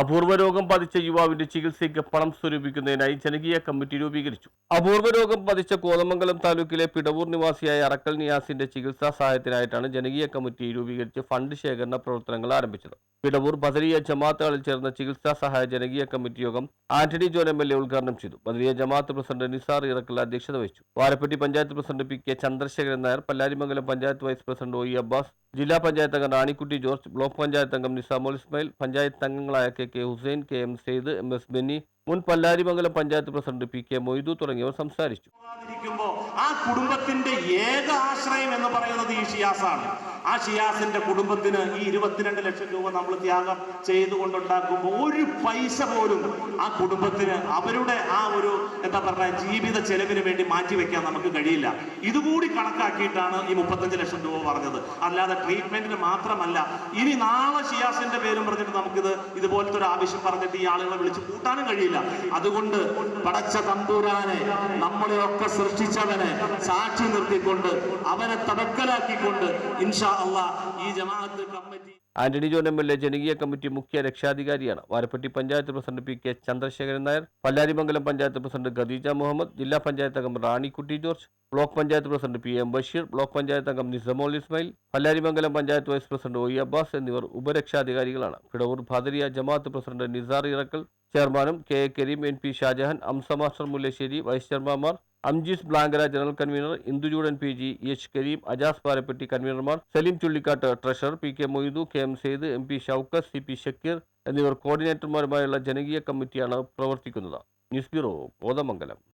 അപൂർവ രോഗം ബാധിച്ച യുവാവിന്റെ ചികിത്സയ്ക്ക് പണം സ്വരൂപിക്കുന്നതിനായി ജനകീയ കമ്മിറ്റി രൂപീകരിച്ചു. അപൂർവ രോഗം ബാധിച്ച കോതമംഗലം താലൂക്കിലെ പിടവൂർ നിവാസിയായ അറക്കൽ നിയാസിന്റെ ചികിത്സാ സഹായത്തിനായിട്ടാണ് ജനകീയ കമ്മിറ്റി രൂപീകരിച്ച് ഫണ്ട് ശേഖരണ പ്രവർത്തനങ്ങൾ ആരംഭിച്ചത്. പിടവൂർ ബദരിയ ജമാഅത്തുകളിൽ ചേർന്ന ചികിത്സാ സഹായ ജനകീയ കമ്മിറ്റി യോഗം Antony John M L A ഉദ്ഘാടനം ചെയ്തു. ബദരിയ ജമാഅത്ത് പ്രസിഡന്റ് നിസാർ ഇറക്കൽ അധ്യക്ഷത വഹിച്ചു. Varappetty panchayat president P K Chandrasekharan Nair Pallarimangalam panchayat vice president O E Abbas ജില്ലാ പഞ്ചായത്ത് അംഗം റാണിക്കുട്ടി ജോർജ് ബ്ലോക്ക് പഞ്ചായത്ത് അംഗം നിസാമോൾ ഇസ്മയിൽ പഞ്ചായത്ത് അംഗങ്ങളായ K K Hussain K M Saeed M S Benny മുൻ Pallarimangalam panchayat president P K Moidu തുടങ്ങിയവർ സംസാരിച്ചു. ആ കുടുംബത്തിന്റെ ഏക ആശ്രയം എന്ന് പറയുന്നത് ഈ ഷിയാസാണ്. ആ ഷിയാസിന്റെ കുടുംബത്തിന് ഈ ഇരുപത്തിരണ്ട് ലക്ഷം രൂപ നമ്മൾ ത്യാഗം ചെയ്തുകൊണ്ടുണ്ടാക്കുമ്പോൾ ഒരു പൈസ പോലും ആ കുടുംബത്തിന് അവരുടെ ആ ഒരു എന്താ പറയുക ജീവിത ചെലവിന് വേണ്ടി മാറ്റിവെക്കാൻ നമുക്ക് കഴിയില്ല. ഇതുകൂടി കണക്കാക്കിയിട്ടാണ് ഈ മുപ്പത്തഞ്ച് ലക്ഷം രൂപ പറഞ്ഞത്. അല്ലാതെ ട്രീറ്റ്മെന്റിന് മാത്രമല്ല ഇനി നാളെ ഷിയാസിന്റെ പേരും പറഞ്ഞിട്ട് നമുക്കിത് ഇതുപോലത്തെ ഒരു ആവശ്യം പറഞ്ഞിട്ട് ഈ ആളുകളെ വിളിച്ച് കൂട്ടാനും കഴിയില്ല. അതുകൊണ്ട് പടച്ച തമ്പൂരാനെ നമ്മളെയൊക്കെ സൃഷ്ടിച്ചവനെ സാക്ഷി നിർത്തിക്കൊണ്ട് അവനെ തടക്കലാക്കിക്കൊണ്ട് ഇൻഷാ ഈ Jamaat committee Antony John M L A ജനകീയ കമ്മിറ്റി മുഖ്യ രക്ഷാധികാരിയാണ്. Varappetty panchayat president P K Chandrasekharan Nair Pallarimangalam panchayat president Khadeeja Muhammad ജില്ലാ പഞ്ചായത്ത് അംഗം Ranikutty George block panchayat president P M Basheer block panchayat അംഗം Nisamol Ismail Pallarimangalam panchayat vice president O E Abbas എന്നിവർ ഉപരക്ഷാധികാരികളാണ്. Pidavoor ഭാദരിയ Jamaat president Nisar Irakkal ചെയർമാനും K A Kareem N P Shajahan Hamsa master Mullassery vice ചെയർമാൻമാർ അംജീസ് ബ്ലാങ്കര general convener ഇന്ദുജൂഡൻ P G H Kareem Ajas Parappetty കൺവീനർമാർ Saleem Chullikkattu treasurer P K Moidu K M Syed M P Shoukath C P Shakeer എന്നിവർ കോർഡിനേറ്റർമാരുമായുള്ള ജനകീയ കമ്മിറ്റിയാണ് പ്രവർത്തിക്കുന്നത്. News bureau Kothamangalam.